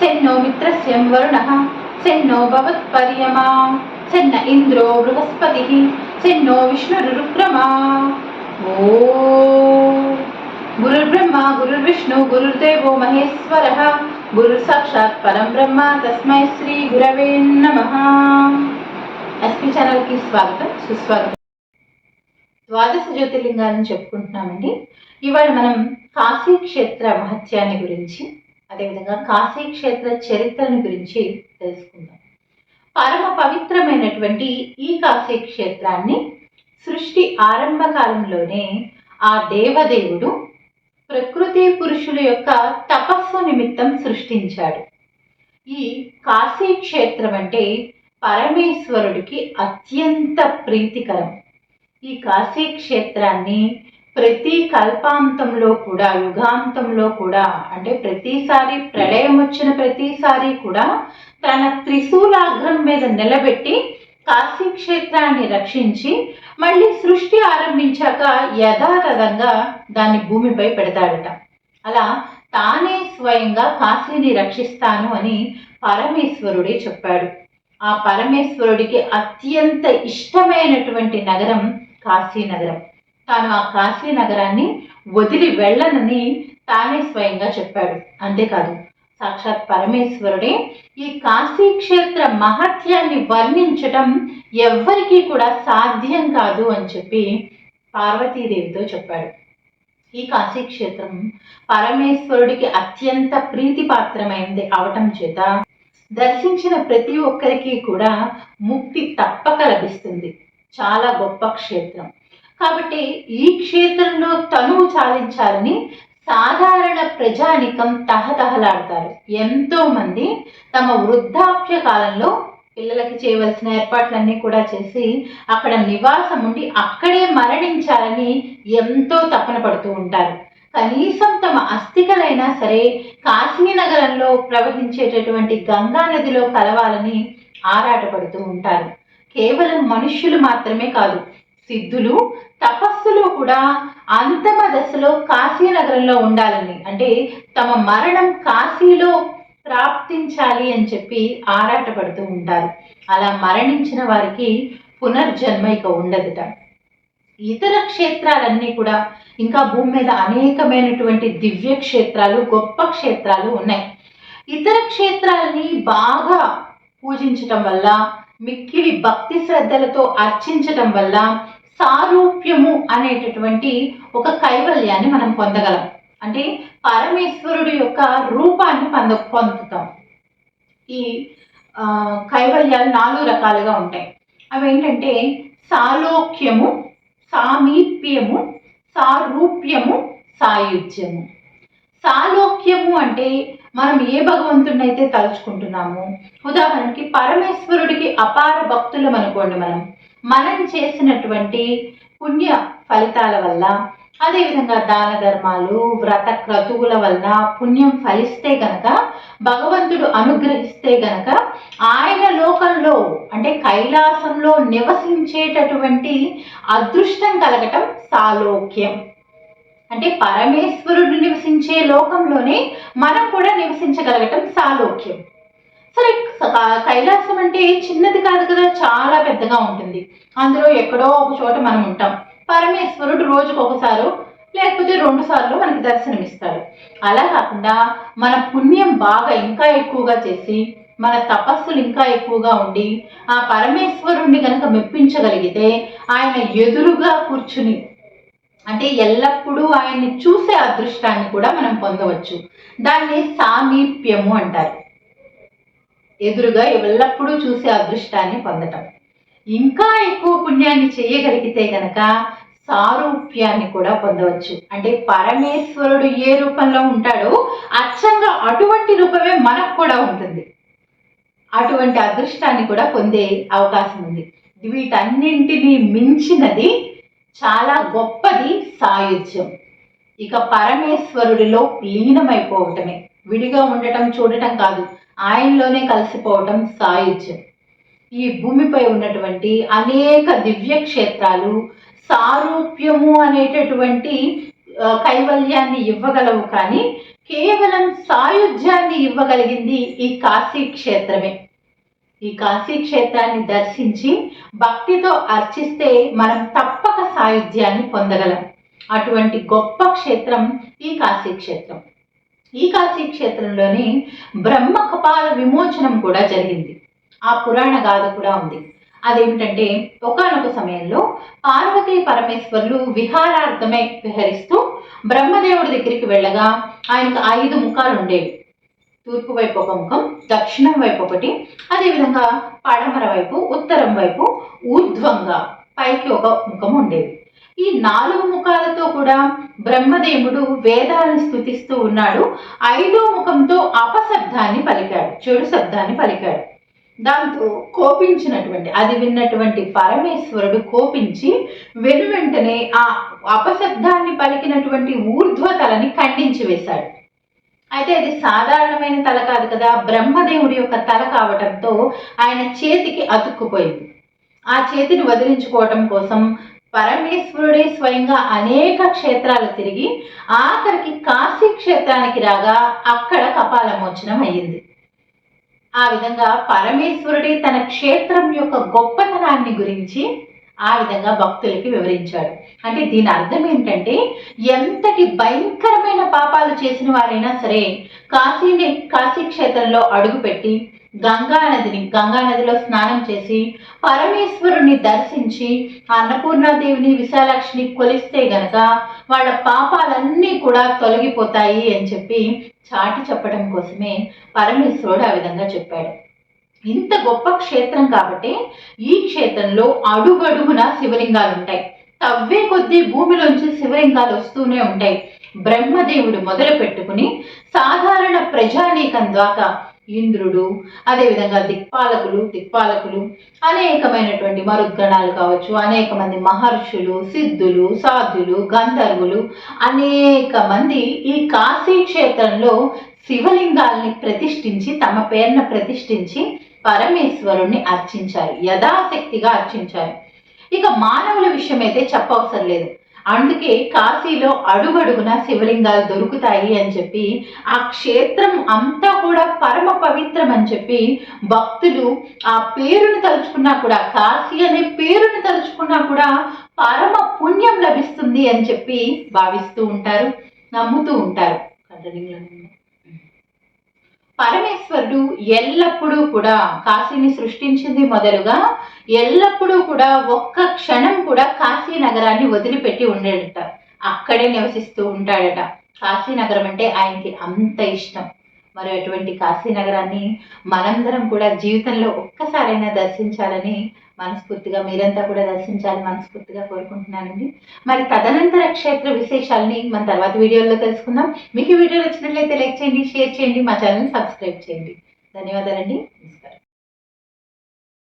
సెన్నో మిత్రస్యం వరుణः సెన్నో భవత్పర్యమా సెన్న ఇంద్రో బృహస్పతిः సెన్నో విష్ణురుక్రమా ఓ గురుర్బ్రహ్మ గురుర్విష్ణు గురుర్దేవో మహేశ్వరः గురు సాక్షాత్ పరం బ్రహ్మ తస్మై శ్రీ గురవే నమః ఎస్పీ ఛానల్కి స్వాగతం సుస్వాగతం ద్వాదశ జ్యోతిర్లింగాలను చెప్పుకుంటున్నామండి. ఇవాళ మనం కాశీ క్షేత్ర మహత్యాన్ని గురించి అదేవిధంగా కాశీ క్షేత్ర చరిత్రను గురించి తెలుసుకుందాం. పరమ పవిత్రమైనటువంటి ఈ కాశీ క్షేత్రాన్ని సృష్టి ఆరంభ కాలంలోనే ఆ దేవదేవుడు ప్రకృతి పురుషుల యొక్క తపస్సు నిమిత్తం సృష్టించాడు. ఈ కాశీ క్షేత్రం అంటే పరమేశ్వరుడికి అత్యంత ప్రీతికరం. ఈ కాశీ క్షేత్రాన్ని ప్రతి కల్పాంతంలో కూడా యుగాంతంలో కూడా అంటే ప్రతిసారి ప్రళయం వచ్చిన ప్రతిసారి కూడా తన త్రిశూలాగ్రం మీద నిలబెట్టి కాశీ క్షేత్రాన్ని రక్షించి మళ్ళీ సృష్టి ఆరంభించాక యథాతథంగా దాన్ని భూమిపై పెడతాడట. అలా తానే స్వయంగా కాశీని రక్షిస్తాను అని పరమేశ్వరుడే చెప్పాడు. ఆ పరమేశ్వరుడికి అత్యంత ఇష్టమైనటువంటి నగరం కాశీ నగరం. తాను ఆ కాశీ నగరాన్ని వదిలి వెళ్ళనని తానే స్వయంగా చెప్పాడు. అంతేకాదు సాక్షాత్ పరమేశ్వరుడే ఈ కాశీ క్షేత్ర మహత్యాన్ని వర్ణించటం ఎవ్వరికీ కూడా సాధ్యం కాదు అని చెప్పి పార్వతీదేవితో చెప్పాడు. ఈ కాశీ క్షేత్రం పరమేశ్వరుడికి అత్యంత ప్రీతిపాత్రమైంది అవటం చేత దర్శించిన ప్రతి ఒక్కరికి కూడా ముక్తి తప్పక లభిస్తుంది. చాలా గొప్ప క్షేత్రం. కాబట్టి ఈ క్షేత్రంలో తనువు చాలించాలని సాధారణ ప్రజానికం తహతహలాడతారు. ఎంతో మంది తమ వృద్ధాప్య కాలంలో పిల్లలకి చేయవలసిన ఏర్పాట్లన్నీ కూడా చేసి అక్కడ నివాసం ఉండి అక్కడే మరణించాలని ఎంతో తపన పడుతూ ఉంటారు. కనీసం తమ అస్థికలైనా సరే కాశీ నగరంలో ప్రవహించేటటువంటి గంగా నదిలో కలవాలని ఆరాటపడుతూ ఉంటారు. కేవలం మనుష్యులు మాత్రమే కాదు సిద్ధులు తపస్సులు కూడా అంతమ దశలో కాశీ నగరంలో ఉండాలని అంటే తమ మరణం కాశీలో ప్రాప్తించాలి అని చెప్పి ఆరాటపడుతూ ఉంటారు. అలా మరణించిన వారికి పునర్జన్మ ఇక ఉండదుట. ఇతర క్షేత్రాలన్నీ కూడా ఇంకా భూమి మీద అనేకమైనటువంటి దివ్య క్షేత్రాలు గొప్ప క్షేత్రాలు ఉన్నాయి. ఇతర క్షేత్రాలని బాగా పూజించటం వల్ల మిక్కిలి భక్తి శ్రద్ధలతో అర్చించటం వల్ల సారూప్యము అనేటటువంటి ఒక కైవల్యాన్ని మనం పొందగలం. అంటే పరమేశ్వరుడు యొక్క రూపాన్ని పొంద పొందుతాం. ఈ కైవల్యాలు నాలుగు రకాలుగా ఉంటాయి. అవి ఏంటంటే సాలోక్యము సామీప్యము సారూప్యము సాయుధ్యము. సాలోక్యము అంటే మనం ఏ భగవంతుడినైతే తలుచుకుంటున్నాము ఉదాహరణకి పరమేశ్వరుడికి అపార భక్తులం అనుకోండి మనం. మనం చేసినటువంటి పుణ్య ఫలితాల వల్ల అదేవిధంగా దాన ధర్మాలు వ్రత క్రతువుల వల్ల పుణ్యం ఫలిస్తే గనక భగవంతుడు అనుగ్రహిస్తే గనక ఆయన లోకంలో అంటే కైలాసంలో నివసించేటటువంటి అదృష్టం కలగటం సాలోక్యం. అంటే పరమేశ్వరుడు నివసించే లోకంలోనే మనం కూడా నివసించగలగటం సాలోక్యం. సరే కైలాసం అంటే చిన్నది కాదు కదా చాలా పెద్దగా ఉంటుంది. అందులో ఎక్కడో ఒక చోట మనం ఉంటాం. పరమేశ్వరుడు రోజుకు ఒకసారి లేకపోతే రెండు సార్లు మనకి దర్శనమిస్తాడు. అలా కాకుండా మన పుణ్యం బాగా ఇంకా ఎక్కువగా చేసి మన తపస్సులు ఇంకా ఎక్కువగా ఉండి ఆ పరమేశ్వరుణ్ణి కనుక మెప్పించగలిగితే ఆయన ఎదురుగా కూర్చుని అంటే ఎల్లప్పుడూ ఆయన్ని చూసే అదృష్టాన్ని కూడా మనం పొందవచ్చు. దాన్ని సామీప్యము అంటారు. ఎదురుగా ఎల్లప్పుడూ చూసే అదృష్టాన్ని పొందటం. ఇంకా ఎక్కువ పుణ్యాన్ని చేయగలిగితే గనక సారూప్యాన్ని కూడా పొందవచ్చు. అంటే పరమేశ్వరుడు ఏ రూపంలో ఉంటాడో అచ్చంగా అటువంటి రూపమే మనకు కూడా ఉంటుంది. అటువంటి అదృష్టాన్ని కూడా పొందే అవకాశం ఉంది. వీటన్నింటినీ మించినది చాలా గొప్పది సాయుధ్యం. ఇక పరమేశ్వరుడిలో లీనమైపోవటమే. విడిగా ఉండటం చూడటం కాదు ఆయనలోనే కలిసిపోవటం సాయుధ్యం. ఈ భూమిపై ఉన్నటువంటి అనేక దివ్య క్షేత్రాలు సారూప్యము అనేటటువంటి కైవల్యాన్ని ఇవ్వగలవు కానీ కేవలం సాయుధ్యాన్ని ఇవ్వగలిగింది ఈ కాశీ క్షేత్రమే ఈ కాశీ క్షేత్రాన్ని దర్శించి భక్తితో అర్చిస్తే మనం తప్పక సాయుధ్యాన్ని పొందగలం. అటువంటి గొప్ప క్షేత్రం ఈ కాశీ క్షేత్రం ఈ కాశీ క్షేత్రంలోని బ్రహ్మ కపాల విమోచనం కూడా జరిగింది. ఆ పురాణ గాథ కూడా ఉంది. అదేమిటంటే ఒకనొక సమయంలో పార్వతీ పరమేశ్వరులు విహారార్థమై విహరిస్తూ బ్రహ్మదేవుడి దగ్గరికి వెళ్ళగా ఆయనకు ఐదు ముఖాలు ఉండేవి తూర్పు వైపు ఒక ముఖం దక్షిణం వైపు ఒకటి అదేవిధంగా పడమర వైపు ఉత్తరం వైపు ఊర్ధ్వంగా పైకి ఒక ముఖం ఉండేది. ఈ నాలుగు ముఖాలతో కూడా బ్రహ్మదేవుడు వేదాలను స్థుతిస్తూ ఉన్నాడు. ఐదో ముఖంతో అపశబ్దాన్ని పలికాడు చెడు శబ్దాన్ని పలికాడు. దాంతో కోపించినటువంటి అది విన్నటువంటి పరమేశ్వరుడు కోపించి వెను వెంటనే ఆ అపశబ్దాన్ని పలికినటువంటి ఊర్ధ్వతలని ఖండించి వేశాడు. అయితే అది సాధారణమైన తల కాదు కదా. బ్రహ్మదేవుడి యొక్క తల కావటంతో ఆయన చేతికి అతుక్కుపోయింది. ఆ చేతిని వదిలించుకోవటం కోసం పరమేశ్వరుడే స్వయంగా అనేక క్షేత్రాలు తిరిగి ఆఖరికి కాశీ క్షేత్రానికి రాగా అక్కడ కపాలమోచనం అయ్యింది. ఆ విధంగా పరమేశ్వరుడే తన క్షేత్రం యొక్క గొప్పతనాన్ని గురించి ఆ విధంగా భక్తులకి వివరించాడు. అంటే దీని అర్థం ఏంటంటే ఎంతటి భయంకరమైన పాపాలు చేసిన వారైనా సరే కాశీని కాశీ క్షేత్రంలో అడుగుపెట్టి గంగా నదిని గంగా నదిలో స్నానం చేసి పరమేశ్వరుని దర్శించి అన్నపూర్ణాదేవిని విశాలాక్షిని కొలిస్తే గనక వాళ్ళ పాపాలన్నీ కూడా తొలగిపోతాయి అని చెప్పి చాటి చెప్పడం కోసమే పరమేశ్వరుడు ఆ విధంగా చెప్పాడు. ఇంత గొప్ప క్షేత్రం కాబట్టి ఈ క్షేత్రంలో అడుగడుగున శివలింగాలు ఉంటాయి తవ్వే కొద్దీ భూమిలోంచి శివలింగాలు వస్తూనే ఉంటాయి. బ్రహ్మదేవుడు మొదలు పెట్టుకుని సాధారణ ప్రజానీకం ద్వారా ఇంద్రుడు అదేవిధంగా దిక్పాలకులు దిక్పాలకులు అనేకమైనటువంటి మరుద్గణాలు కావచ్చు అనేక మంది మహర్షులు సిద్ధులు సాధులు గంధర్వులు అనేక మంది ఈ కాశీ క్షేత్రంలో శివలింగాల్ని ప్రతిష్ఠించి తమ పేరున ప్రతిష్ఠించి పరమేశ్వరుణ్ణి అర్చించారు యథాశక్తిగా అర్చించారు. ఇక మానవుల విషయం అయితే చెప్పవసరం లేదు. అందుకే కాశీలో అడుగడుగున శివలింగాలు దొరుకుతాయి అని చెప్పి ఆ క్షేత్రం అంతా కూడా పరమ పవిత్రం అని చెప్పి భక్తులు ఆ పేరును తలుచుకున్నా కూడా కాశీ అనే పేరును తలుచుకున్నా కూడా పరమ పుణ్యం లభిస్తుంది అని చెప్పి భావిస్తూ ఉంటారు నమ్ముతూ ఉంటారు. పరమేశ్వరుడు ఎల్లప్పుడూ కూడా కాశీని సృష్టించింది మొదలుగా ఎల్లప్పుడూ కూడా ఒక్క క్షణం కూడా కాశీ నగరాన్ని వదిలిపెట్టి ఉండేట అక్కడే నివసిస్తూ ఉంటాడట. కాశీ నగరం అంటే ఆయనకి అంత ఇష్టం. మరి అటువంటి కాశీ నగరాన్ని మనందరం కూడా జీవితంలో ఒక్కసారైనా దర్శించాలని మనస్ఫూర్తిగా మీరంతా కూడా దర్శించాలని మనస్ఫూర్తిగా కోరుకుంటున్నానండి. మరి తదనంతర క్షేత్ర విశేషాలని మన తర్వాత వీడియోలో తెలుసుకుందాం. మీకు వీడియో నచ్చినట్లయితే లైక్ చేయండి షేర్ చేయండి మా ఛానల్ సబ్స్క్రైబ్ చేయండి. ధన్యవాదాలండి.